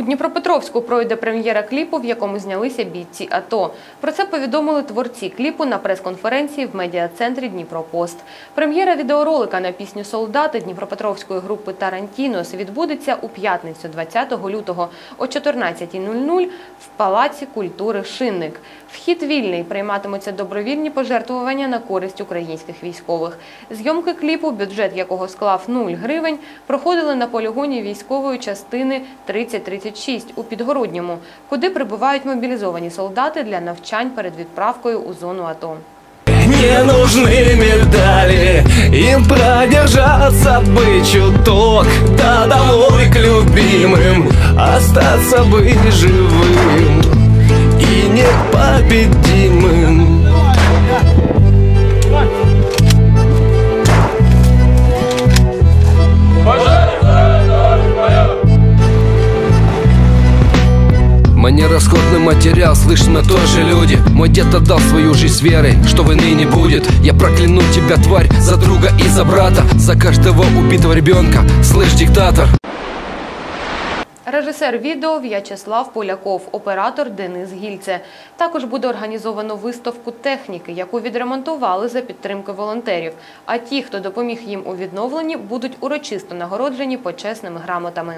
У Дніпропетровську пройде прем'єра кліпу, в якому знялися бійці АТО. Про це повідомили творці кліпу на прес-конференції в медіа-центрі Дніпропост. Прем'єра відеоролика на пісню Солдати Дніпропетровської групи Тарантінос відбудеться у п'ятницю 20 лютого о 14.00 в Палаці культури Шинник. Вхід вільний, прийматимуться добровільні пожертвування на користь українських військових. Зйомки кліпу, бюджет якого склав 0 гривень, проходили на полігоні військової частини 3036 у Підгородньому, куди прибувають мобілізовані солдати для навчань перед відправкою у зону АТО. Не нужны медали Им продержаться бы чуток Да домой к любимым Остаться бы живым Мы не расходный материал, слышь, мы тоже люди Мой дед отдал свою жизнь верой, что войны не будет Я прокляну тебя, тварь, за друга и за брата За каждого убитого ребенка, слышь, диктатор Режисер відео В'ячеслав Поляков, оператор Денис Гільце. Також буде організовано виставку техніки, яку відремонтували за підтримки волонтерів. А ті, хто допоміг їм у відновленні, будуть урочисто нагороджені почесними грамотами.